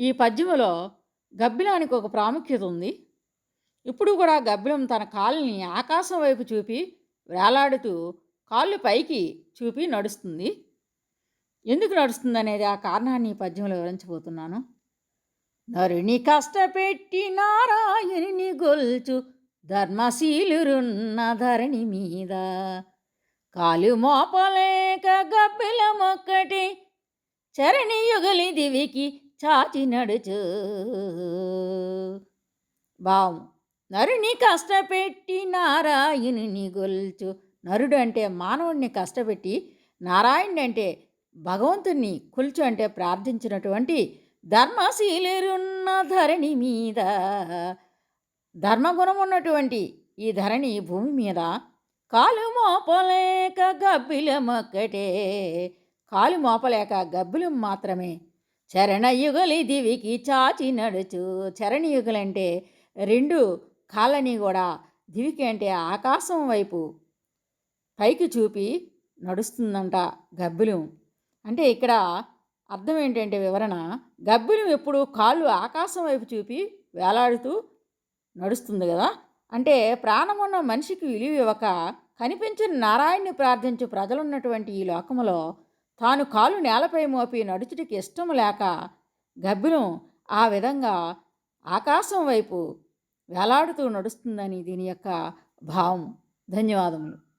ఈ పద్యములో గబ్బిలానికి ఒక ప్రాముఖ్యత ఉంది. ఇప్పుడు కూడా గబ్బిలం తన కాళ్ళని ఆకాశం వైపు చూపి వేలాడుతూ కాళ్ళు పైకి చూపి నడుస్తుంది. ఎందుకు నడుస్తుంది అనేది ఆ కారణాన్ని ఈ పద్యంలో వివరించబోతున్నాను. నరుని కష్టపెట్టి నారాయణుని గొల్చు ధర్మశీలురున్న ధరణి మీద. కాలు మోపలేక గబ్బిలమొక్కటి చరణి యుగలి దివికి చాచి నడుచు. భావం నరుని కష్టపెట్టి నారాయణుని గొల్చు. నరుడు అంటే మానవుడిని కష్టపెట్టి నారాయణుడు అంటే భగవంతుణ్ణి కొల్చు అంటే ప్రార్థించినటువంటి ధర్మశీలురున్న ధరణి మీద. ధర్మగుణం ఉన్నటువంటి ఈ ధరణి భూమి మీద కాలు మోపలేక గబ్బిలమొక్కటే కాలు మోపలేక గబ్బిలం మాత్రమే చరణయుగలి దివికి చాచి నడుచు. చరణయుగులంటే రెండు కాళ్ళని కూడా దివికి అంటే ఆకాశం వైపు పైకి చూపి నడుస్తుందంట గబ్బిలం. అంటే ఇక్కడ అర్థం ఏంటంటే వివరణ గబ్బిలం ఎప్పుడు కాళ్ళు ఆకాశం వైపు చూపి వేలాడుతూ నడుస్తుంది కదా. అంటే ప్రాణమున్న మనిషికి విలువ ఇవ్వక కనిపించిన నారాయణ్ణి ప్రార్థించు ప్రజలున్నటువంటి ఈ లోకములో తాను కాలు నేలపై మోపి నడుచుటికి ఇష్టం లేక గబ్బిలం ఆ విధంగా ఆకాశం వైపు వేలాడుతూ నడుస్తుందని దీని యొక్క భావం. ధన్యవాదములు.